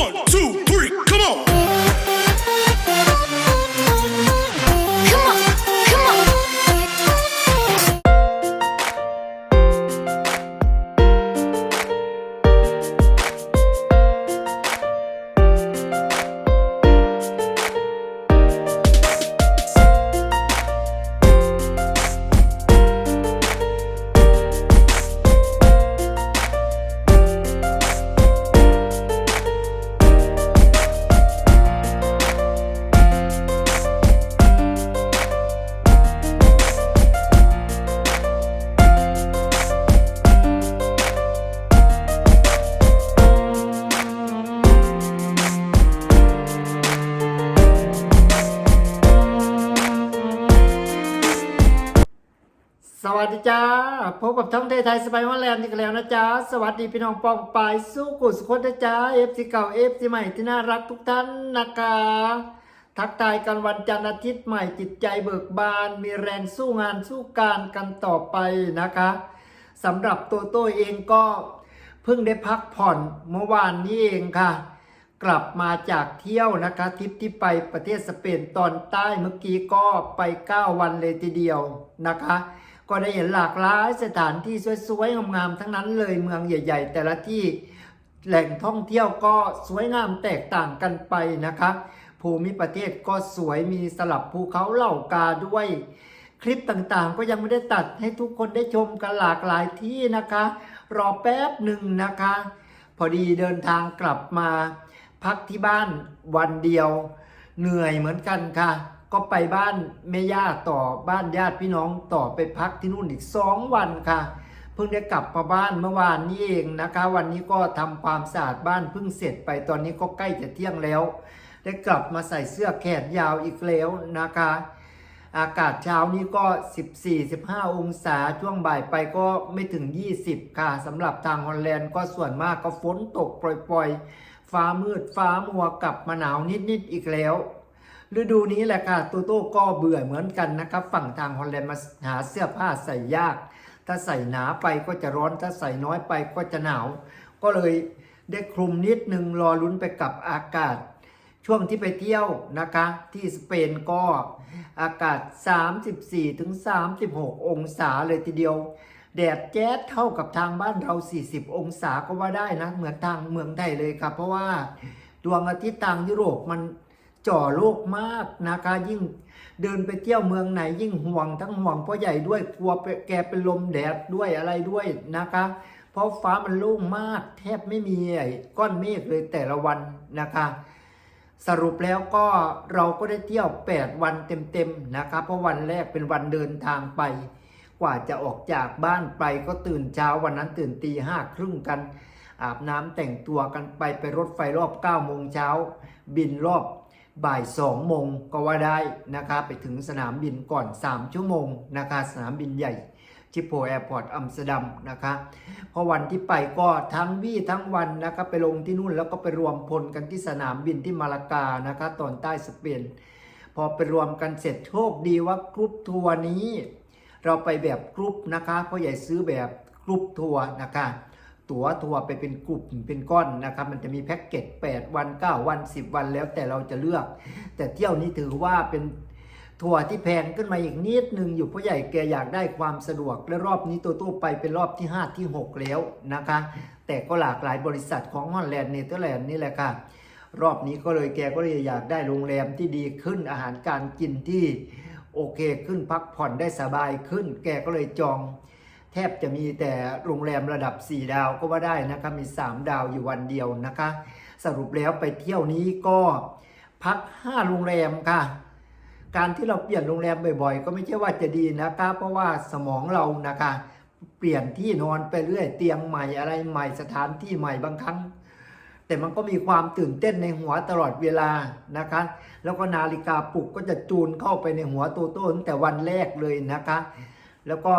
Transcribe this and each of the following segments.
One, two, วัสดีจ้า พบกับท้องไทยไทยสไปวันแลนด์อีกแล้วนะจ๊ะสวัสดีพี่น้องปองปายสู้กุศลนะจ๊ะเอฟซีเก่าเอฟซีใหม่ที่น่ารักทุกท่านนะคะ ทักทายกันวันจันทร์อาทิตย์ใหม่จิตใจเบิกบาน มีแรงสู้งานสู้การกันต่อไปนะคะสำหรับตัวโต้เองก็เพิ่งได้พักผ่อนเมื่อวานนี้เองค่ะ กลับมาจากเที่ยวนะคะทริปที่ไปประเทศสเปนตอนใต้เมื่อกี้ก็ไป 9 วันเลยทีเดียวนะคะ ก็ได้เห็นหลากหลายสถานที่สวยๆงามๆทั้งนั้นเลยเมืองใหญ่ ๆ แต่ละที่แหล่งท่องเที่ยวก็สวยงามแตกต่างกันไปนะคะภูมิประเทศก็สวยมีสลับภูเขาเหล่ากาด้วย คลิปต่างๆ ก็ยังไม่ได้ตัดให้ทุกคนได้ชมกันหลากหลายที่นะคะ รอแป๊บหนึ่งนะคะ พอดีเดินทางกลับมา พักที่บ้านวันเดียว เหนื่อยเหมือนกันค่ะ ก็ไปบ้านแม่ย่าต่อบ้านญาติพี่น้องต่อไปพักที่นู่นอีกสองวันค่ะ เพิ่งได้กลับมาบ้านเมื่อวานนี้เองนะคะ วันนี้ก็ทำความสะอาดบ้านเพิ่งเสร็จไปตอนนี้ก็ใกล้จะเที่ยงแล้ว ได้กลับมาใส่เสื้อแขนยาวอีกแล้วนะคะ อากาศเช้านี้ก็ 14-15 องศาช่วงบ่ายไปก็ไม่ถึง 20 ค่ะสำหรับทางฮอลแลนด์ก็ส่วนมากก็ฝนตกปล่อยๆฟ้ามืดฟ้ามัวกลับมาหนาวนิดๆอีกแล้ว ฤดูนี้แหละค่ะตัวโต้ก็เบื่อเหมือนกันนะครับ ฝั่งทางฮอลแลนด์มาหาเสื้อผ้าใส่ยาก ถ้าใส่หนาไปก็จะร้อนถ้าใส่น้อยไปก็จะหนาว ก็เลยได้คลุมนิดนึงรอลุ้นไปกับอากาศ ช่วงที่ไปเที่ยวนะคะ ที่สเปนก็อากาศ 34ถึง36 องศาเลยทีเดียว แดดแจ๊ดเท่ากับทางบ้านเรา 40 องศาก็ว่าได้นะ เหมือนทางเมืองไทยเลยครับ เพราะว่าดวงอาทิตย์ทางยุโรปมัน จ่อโลกมากนะคะ ยิ่งเดินไปเที่ยวเมืองไหนยิ่งห่วงทั้งห่วงพ่อใหญ่ด้วยกลัวแกเป็นลมแดดด้วยอะไรด้วยนะคะ เพราะฟ้ามันโล่งมากแทบไม่มีไอ้ก้อนเมฆเลยแต่ละวันนะคะสรุปแล้วก็เราก็ได้เที่ยว 8 วันเต็มๆนะครับเพราะวันแรกเป็นวันเดินทางไป กว่าจะออกจากบ้านไปก็ตื่นเช้าวันนั้นตื่นตีห้าครึ่งกัน อาบน้ำแต่งตัวกันไปไปรถไฟรอบ9โมงเช้าบินรอบ บ่าย2โมงก็ว่าได้นะคะไปถึงสนามบินก่อน 3 ชั่วโมงนะคะสนามบินใหญ่ชิโปแอร์พอร์ตอัมสเตอร์ดัมนะคะพราะวันที่ไปก็ทั้งวี่ทั้งวันนะคะไปลงที่นู่นแล้วก็ไปรวมพลกันที่สนามบินที่มาลากานะคะตอนใต้สเปนพอไปรวมกันเสร็จโชคดีว่ากรุ๊ปทัวร์นี้ เราไปแบบกรุ๊ปนะคะเพราะใหญ่ซื้อแบบกรุ๊ปทัวร์นะคะ ตั๋วทัวร์ไปเป็นกลุ่มเป็นก้อนนะครับ มันจะมีแพ็กเกจ8 วัน 9 วัน 10 วันแล้วแต่เราจะเลือก แต่เที่ยวนี้ถือว่าเป็นทัวร์ที่แพงขึ้นมาอีกนิดนึงอยู่เพราะใหญ่แกอยากได้ความสะดวก และรอบนี้ตัวตู้ไปเป็นรอบที่ 5 ที่ 6 แล้วนะคะ แต่ก็หลากหลายบริษัทของฮอลแลนด์เนเธอร์แลนด์นี่แหละค่ะ รอบนี้ก็เลยแกก็เลยอยากได้โรงแรมที่ดีขึ้นอาหารการกินที่โอเคขึ้นพักผ่อนได้สบายขึ้น แกก็เลยจอง แทบจะมีแต่โรงแรมระดับ 4 ดาวก็ว่าได้นะคะมี 3 ดาวอยู่วันเดียวนะคะ สรุปแล้วไปเที่ยวนี้ก็พัก 5 โรงแรมค่ะ การที่เราเปลี่ยนโรงแรมบ่อยๆ ก็ไม่ใช่ว่าจะดีนะคะ เพราะว่าสมองเรานะคะ เปลี่ยนที่นอนไปเรื่อยเตียงใหม่อะไรใหม่สถานที่ใหม่บางครั้ง แต่มันก็มีความตื่นเต้นในหัวตลอดเวลานะคะ แล้วก็นาฬิกาปลุกก็จะจูนเข้าไปในหัวโตโต้ตั้งแต่วันแรกเลยนะคะ แล้วก็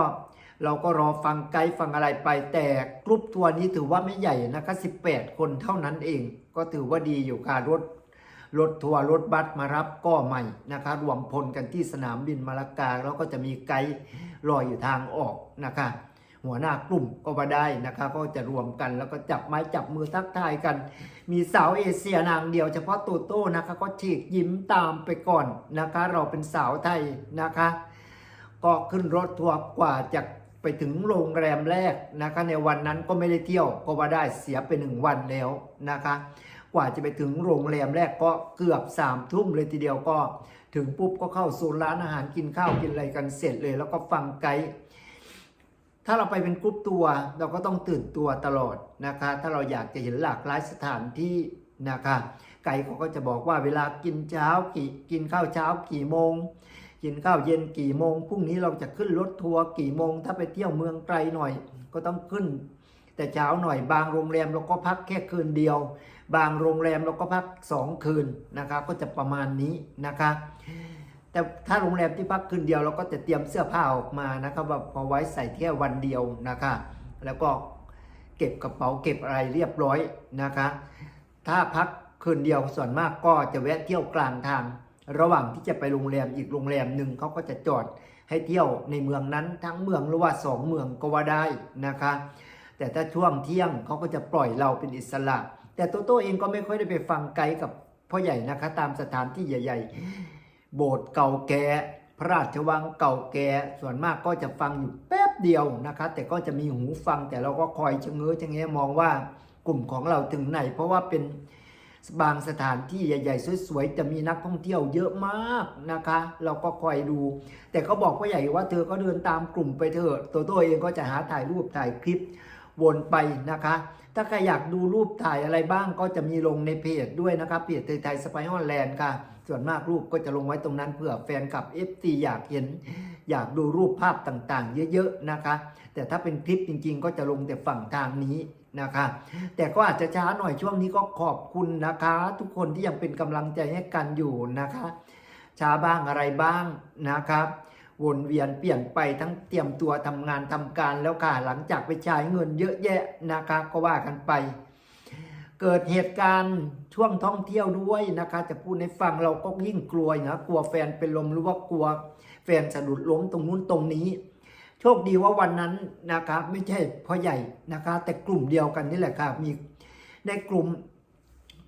เราก็รอฟังไกด์ฟังอะไรไปแต่กรุ๊ปทัวร์นี้ถือว่าไม่ใหญ่นะคะ18 คนเท่านั้นเอง ก็ถือว่าดีอยู่ค่ะรถรถทัวร์รถบัสมารับก็ใหม่นะคะรวมพลกันที่สนามบินมาลากาแล้วก็จะมีไกด์รออยู่ทางออกนะคะหัวหน้ากลุ่มก็มาได้นะคะก็จะรวมกันแล้วก็จับไม้จับมือทักทายกัน มีสาวเอเชียนางเดียว เฉพาะโตโต้นะคะก็ฉีกยิ้มตามไปก่อนนะคะ เราเป็นสาวไทยนะคะ ก็ขึ้นรถทัวร์กว่าจะ ไปถึงโรงแรมแรกนะคะในวันนั้นก็ไม่ได้เที่ยวก็ว่าได้เสียไปหนึ่งวันแล้วนะคะ กว่าจะไปถึงโรงแรมแรกก็เกือบสามทุ่มเลยทีเดียวก็ ถึงปุ๊บก็เข้าโซนร้านอาหารกินข้าวกินอะไรกันเสร็จเลย แล้วก็ฟังไกด์ถ้าเราไปเป็นกรุ๊ปตัวเราก็ต้องตื่นตัวตลอดนะคะ ถ้าเราอยากจะเห็นหลากหลายสถานที่นะคะไกด์เขาก็จะบอกว่าเวลากินเช้ากี่กินข้าวเช้ากี่โมง กินข้าวเย็นกี่โมงพรุ่งนี้เราจะขึ้นรถทัวร์กี่โมง ถ้าไปเที่ยวเมืองไกลหน่อย ก็ต้องขึ้น แต่เช้าหน่อยบางโรงแรมเราก็พักแค่คืนเดียว บางโรงแรมเราก็พักสองคืนนะคะ ก็จะประมาณนี้นะคะ แต่ถ้าโรงแรมที่พักคืนเดียวเราก็จะเตรียมเสื้อผ้าออกมานะครับว่าพอไว้ใส่แค่วันเดียวนะคะ แล้วก็เก็บกระเป๋าเก็บอะไรเรียบร้อยนะคะ ถ้าพักคืนเดียวส่วนมากก็จะแวะเที่ยวกลางทาง ระหว่างที่จะไปโรงแรมอีกโรงแรมหนึ่งเขาก็จะจอดให้เที่ยวในเมืองนั้นทั้งเมืองหรือว่าสองเมืองก็ว่าได้นะคะ แต่ถ้าช่วงเที่ยงเขาก็จะปล่อยเราเป็นอิสระ แต่โตโต้เองก็ไม่ค่อยได้ไปฟังไกด์กับพ่อใหญ่นะคะ ตามสถานที่ใหญ่ ๆ โบสถ์เก่าแก่พระราชวังเก่าแก่ส่วนมากก็จะฟังอยู่แป๊บเดียวนะคะ แต่ก็จะมีหูฟังแต่เราก็คอยชะเง้อชะแงะมองว่ากลุ่มของเราถึงไหน เพราะว่าเป็น บางสถานที่ใหญ่ ๆ สวยๆจะมีนักท่องเที่ยวเยอะมากนะคะ เราก็คอยดู แต่เขาบอกพ่อใหญ่ว่าเธอก็เดินตามกลุ่มไปเถอะตัวตัวเองก็จะหาถ่ายรูปถ่ายคลิปวนไปนะคะ ถ้าใครอยากดูรูปถ่ายอะไรบ้างก็จะมีลงในเพจด้วยนะครับเพจไทยสไปฮอลแลนด์ค่ะ ส่วนมากรูปก็จะลงไว้ตรงนั้นเพื่อแฟนคลับ f ออยากเห็น อยากดูรูปภาพต่างๆ เยอะๆนะคะ แต่ถ้าเป็นคลิปจริงๆ ก็จะลงแต่ฝั่งทางนี้ นะคะ แต่ก็อาจจะช้าหน่อยช่วงนี้ก็ขอบคุณนะคะ ทุกคนที่ยังเป็นกำลังใจให้กันอยู่นะคะ ช้าบ้างอะไรบ้างนะครับวนเวียนเปลี่ยนไปทั้งเตรียมตัวทำงานทำการแล้วค่ะหลังจากไปใช้เงินเยอะแยะนะคะก็ว่ากันไป เกิดเหตุการณ์ช่วงท่องเที่ยวด้วยนะคะ จะพูดให้ฟังเราก็ยิ่งกลัวนะกลัวแฟนเป็นลมหรือว่ากลัว แฟนสะดุดล้มตรงนู้นตรงนี้ โชคดีว่าวันนั้นนะคะไม่ใช่พ่อใหญ่นะคะ แต่กลุ่มเดียวกันนี่แหละค่ะมีในกลุ่ม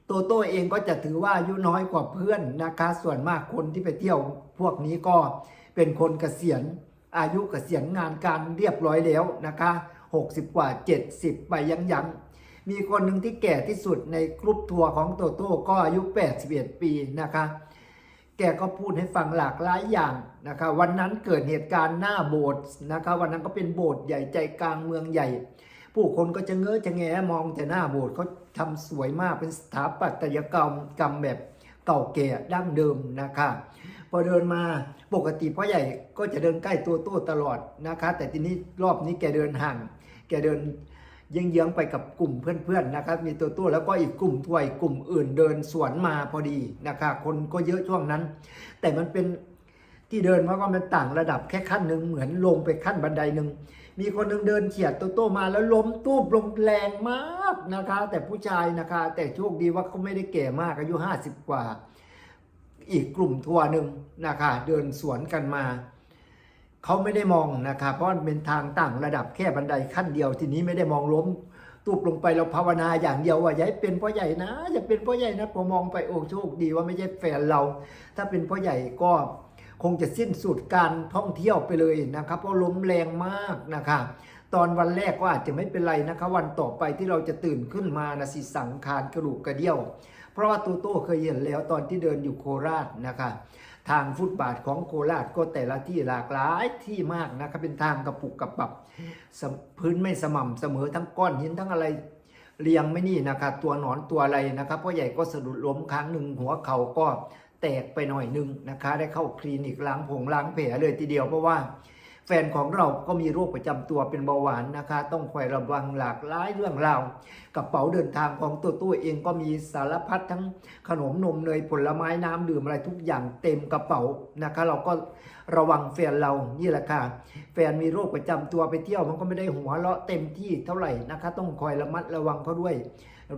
โตโต้เองก็จะถือว่าอายุน้อยกว่าเพื่อนนะคะ ส่วนมากคนที่ไปเที่ยวพวกนี้ก็เป็นคนเกษียณอายุเกษียณงานการเรียบร้อยแล้วนะคะ 60 กว่า 70 ไปยังยังมีคนหนึ่งที่แก่ที่สุดในกรุ๊ปทัวร์ของโตโต้ก็อายุ 81 ปีนะคะ แกก็พูดให้ฟังหลากหลายอย่างนะคะวันนั้นเกิดเหตุการณ์หน้าโบสถ์นะคะวันนั้นก็เป็นโบสถ์ใหญ่ใจกลางเมืองใหญ่ ผู้คนก็จะเง้อจะแงมองแต่หน้าโบสถ์เขาทำสวยมากเป็นสถาปัตยกรรมกรรมแบบเก่าแก่ดั้งเดิมนะคะพอเดินมาปกติพ่อใหญ่ก็จะเดินใกล้ตัวโต้ตลอดนะคะ แต่ทีนี้รอบนี้แกเดินห่าง แกเดิน เยื้องๆไปกับกลุ่มเพื่อนๆนะครับ มีตัวโต้แล้วก็อีกกลุ่มถ้วยกลุ่มอื่นเดินสวนมาพอดีนะคะคนก็เยอะช่วงนั้น แต่มันเป็นที่เดินเพราะว่ามันต่างระดับแค่ขั้นหนึ่งเหมือนลงไปขั้นบันไดหนึ่งมีคนหนึ่งเดินเฉียดโตโต้มาแล้วล้มตูบลงแรงมากนะคะ แต่ผู้ชายนะคะ แต่โชคดีว่าเขาไม่ได้แก่มากอายุ 50 กว่า อีกกลุ่มทัวร์หนึ่งนะคะ เดินสวนกันมา เขาไม่ได้มองนะคะเพราะมันเป็นทางต่างระดับแค่บันไดขั้นเดียว ทีนี้ไม่ได้มองล้มตูบลงไปเราภาวนาอย่างเดียวว่าอย่าเป็นพ่อใหญ่นะอย่าเป็นพ่อใหญ่นะพอมองไปโอ้โชคดีว่าไม่ใช่แฟนเรา ถ้าเป็นพ่อใหญ่ก็คงจะสิ้นสุดการท่องเที่ยวไปเลยนะครับ เพราะล้มแรงมากนะคะตอนวันแรกก็อาจจะไม่เป็นไรนะคะวันต่อไปที่เราจะตื่นขึ้นมานะสิสังขารกระดูกกระเดี่ยว เพราะว่าตูโต้เคยเห็นแล้วตอนที่เดินอยู่โคราชนะคะ ทางฟุตบาทของโคราชก็แต่ละที่หลากหลายที่มากนะครับเป็นทางกระปุกกระปับพื้นไม่สม่ำเสมอทั้งก้อนหินทั้งอะไรเรียงไม่นี่นะครับตัวหนอนตัวอะไรนะครับพ่อใหญ่ก็สะดุดล้มครั้งหนึ่งหัวเข่าก็แตกไปหน่อยหนึงนะคะ ได้เข้าคลินิกล้างผงล้างแผลเลยทีเดียวเพราะว่า แฟนของเราก็มีโรคประจำตัวเป็นเบาหวานนะคะ ต้องคอยระวังหลากหลายเรื่องราวกระเป๋าเดินทางของตัวตู้เองก็มีสารพัดทั้งขนมนมเนยผลไม้น้ำดื่มอะไรทุกอย่างเต็มกระเป๋านะคะ เราก็ระวังแฟนเรานี่แหละค่ะ แฟนมีโรคประจำตัวไปเที่ยวมันก็ไม่ได้หัวเราะเต็มที่เท่าไหร่นะคะ ต้องคอยระมัดระวังเขาด้วย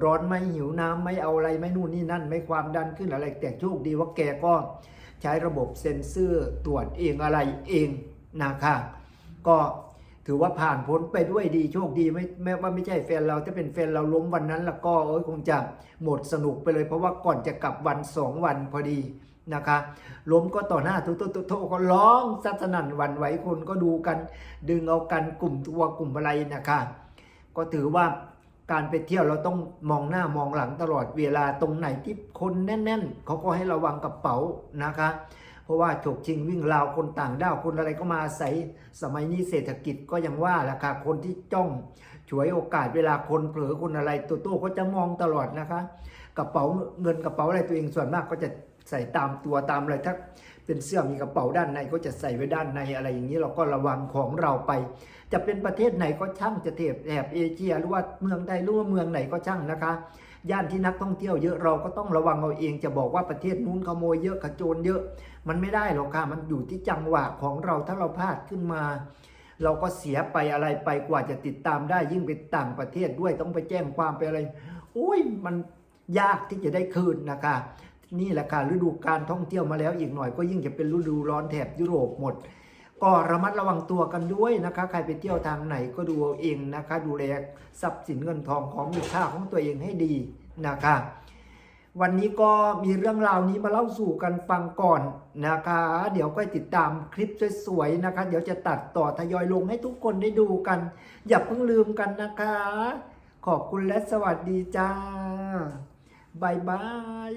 ร้อนไหม่หิวน้ำไม่เอาอะไรไม่นู่นนี่นั่น ไม่ความดันขึ้นอะไรแต่โชคดีว่าแกก็ใช้ระบบเซ็นเซอร์ตรวจเองอะไรเอง นะคะก็ถือว่าผ่านพ้นไปด้วยดีโชคดีไม่แม้ว่าไม่ใช่แฟนเราถ้าเป็นแฟนเราล้มวันนั้น แล้วก็เอ้ยคงจะหมดสนุกไปเลย เพราะว่าก่อนจะกลับวันสองวันพอดีนะคะล้มก็ต่อหน้าทุกทุกทุกก็ร้องซัสนั่นวันไหวคนก็ดูกัน ดึงเอากันกลุ่มทัวกลุ่มอะไรนะคะก็ถือว่าการไปเที่ยวเราต้องมองหน้ามองหลังตลอดเวลาตรงไหนที่คนแน่น ๆเขาก็ให้ระวังกระเป๋านะคะ เพราะว่าฉกชิงวิ่งราวคนต่างด้าวคนอะไรก็มาอาศัยสมัยนี้เศรษฐกิจก็ยังว่าแหละค่ะคนที่จ้องฉวยโอกาสเวลาคนเผลอคนอะไรตัวโต้ก็จะมองตลอดนะคะ กระเป๋าเงินกระเป๋าอะไรตัวเองส่วนมากก็จะใส่ตามตัวตามอะไรถ้าเป็นเสื้อมีกระเป๋าด้านในก็จะใส่ไว้ด้านในอะไรอย่างนี้เราก็ระวังของเราไป จะเป็นประเทศไหนก็ช่างจะเทบแถบเอเชียหรือว่าเมืองใดหรือว่าเมืองไหนก็ช่างนะคะ ย่านที่นักท่องเที่ยวเยอะเราก็ต้องระวังเอาเองจะบอกว่าประเทศนู้นขโมยเยอะขโจรเยอะ มันไม่ได้หรอกค่ะมันอยู่ที่จังหวะของเราถ้าเราพลาดขึ้นมา เราก็เสียไปอะไรไปกว่าจะติดตามได้ยิ่งไปต่างประเทศด้วยต้องไปแจ้งความไปอะไรอุ้ยมันยากที่จะได้คืนนะคะนี่แหละค่ะฤดูการท่องเที่ยวมาแล้วอีกหน่อยก็ยิ่งจะเป็นฤดูร้อนแถบยุโรปหมด ก็ระมัดระวังตัวกันด้วยนะคะ ใครไปเที่ยวทางไหนก็ดูเอาเองนะคะ ดูแลทรัพย์สินเงินทองของมีค่าของตัวเองให้ดีนะคะ วันนี้ก็มีเรื่องราวนี้มาเล่าสู่กันฟังก่อนนะคะ เดี๋ยวก็ติดตามคลิปสวยๆนะคะ เดี๋ยวจะตัดต่อทยอยลงให้ทุกคนได้ดูกัน อย่าเพิ่งลืมกันนะคะ ขอบคุณและสวัสดีจ้าบายบาย